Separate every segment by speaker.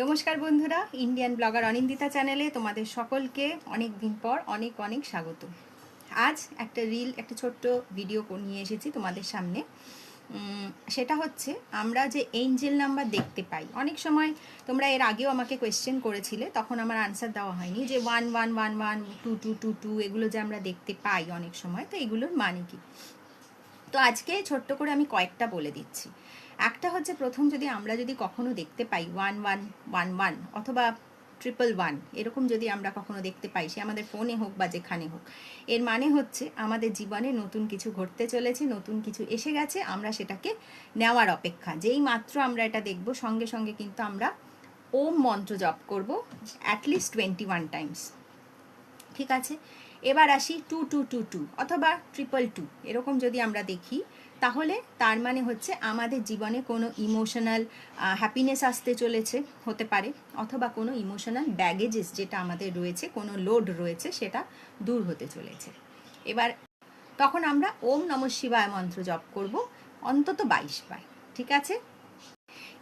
Speaker 1: নমস্কার বন্ধুরা Indian blogger Anindita চ্যানেলে তোমাদের সকলকে অনেক দিন পর অনেক অনেক স্বাগত। আজ একটা রিল একটা ছোট্ট ভিডিও নিয়ে এসেছি তোমাদের সামনে। সেটা হচ্ছে আমরা যে এঞ্জেল নাম্বার দেখতে পাই, অনেক সময় তোমরা এর আগেও আমাকে কোয়েশ্চেন করেছিলে, তখন আমার আনসার দেওয়া হয়নি, যে one one one one two two two two এগুলো যে আমরা দেখতে পাই অনেক সময়, তো এগুলোর মানে কি? তো আজকে ছোট্ট করে আমি কয়েকটা বলে দিচ্ছি। একটা হচ্ছে প্রথম যদি আমরা যদি কখনো দেখতে পাই ওয়ান ওয়ান ওয়ান ওয়ান অথবা ট্রিপল ওয়ান, এরকম যদি আমরা কখনো দেখতে পাই, সে আমাদের ফোনে হোক বা যেখানে হোক, এর মানে হচ্ছে আমাদের জীবনে নতুন কিছু ঘটতে চলেছে, নতুন কিছু এসে গেছে, আমরা সেটাকে নেওয়ার অপেক্ষা। যেই মাত্র আমরা এটা দেখব, সঙ্গে সঙ্গে কিন্তু আমরা ওম মন্ত্র জপ করব অ্যাটলিস্ট টোয়েন্টি ওয়ান টাইমস ঠিক আছে? এবার আসি টু টু টু টু অথবা ট্রিপল টু। এরকম যদি আমরা দেখি, তাহলে তার মানে হচ্ছে আমাদের জীবনে কোনো ইমোশনাল হ্যাপিনেস আসতে চলেছে, হতে পারে, অথবা কোনো ইমোশনাল ব্যাগেজেস যেটা আমাদের রয়েছে, কোনো লোড রয়েছে, সেটা দূর হতে চলেছে। এবার তখন আমরা ওম নম শিবায় মন্ত্র জপ করব, অন্তত বাইশ বার, ঠিক আছে?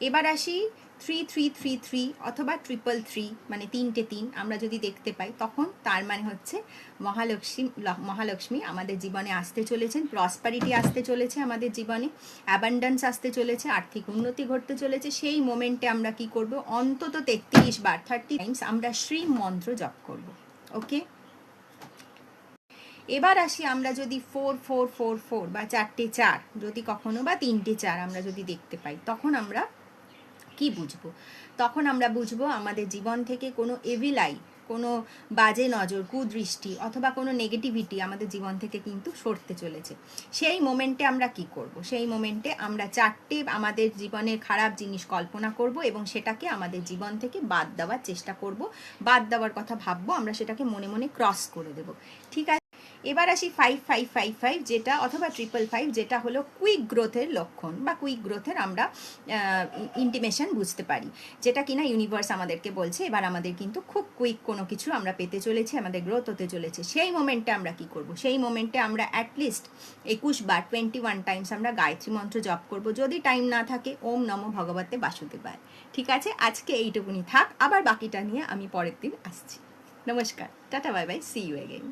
Speaker 1: এবার আসি থ্রি থ্রি থ্রি থ্রি অথবা ট্রিপল থ্রি মানে তিনটে তিন আমরা যদি দেখতে পাই, তখন তার মানে হচ্ছে মহালক্ষ্মী মহালক্ষ্মী আমাদের জীবনে আসতে চলেছেন প্রসপারিটি আসতে চলেছে আমাদের জীবনে অ্যাবান্ডান্স আসতে চলেছে, আর্থিক উন্নতি ঘটতে চলেছে, সেই মোমেন্টে আমরা কি করব? অন্তত তেত্রিশ বার থার্টি টাইমস আমরা শ্রী মন্ত্র জপ করব ওকে এবার আসি আমরা যদি ফোর ফোর ফোর ফোর বা চারটে চার, যদি কখনো বা তিনটে চার আমরা যদি দেখতে পাই, তখন আমরা কি বুঝব? তখন আমরা বুঝব আমাদের জীবন থেকে কোনো এভিলাই কোনো বাজে নজর, কুদৃষ্টি অথবা কোনো নেগেটিভিটি আমাদের জীবন থেকে কিন্তু সরতে চলেছে। সেই মোমেন্টে আমরা কি করব? সেই মোমেন্টে আমরা চারটে আমাদের জীবনের খারাপ জিনিস কল্পনা করব এবং সেটাকে আমাদের জীবন থেকে বাদ দেওয়ার চেষ্টা করব। বাদ দেওয়ার কথা ভাববো, আমরা সেটাকে মনে মনে ক্রস করে দেব। ঠিক আছে? এবার আসি ফাইভ ফাইভ ফাইভ ফাইভ যেটা অথবা ট্রিপল ফাইভ যেটা হলো কুইক গ্রোথের লক্ষণ বা কুইক গ্রোথের আমরা ইন্টিমেশন বুঝতে পারি। যেটা কিনা ইউনিভার্স আমাদেরকে বলছে, এবার আমাদের কিন্তু খুব কুইক কোনো কিছু আমরা পেতে চলেছি, আমাদের গ্রোথ হতে চলেছে। সেই মোমেন্টে আমরা কি করব? সেই মোমেন্টে আমরা অ্যাটলিস্ট একুশ বার টোয়েন্টি ওয়ান টাইমস আমরা গায়ত্রী মন্ত্র জপ করব। যদি টাইম না থাকে, ওম নম ভগবতে বাসুদেবায়। ঠিক আছে? আজকে এইটুকুনি থাক। আবার বাকিটা নিয়ে আমি পরের দিন আসছি। নমস্কার। Tata bye bye see you again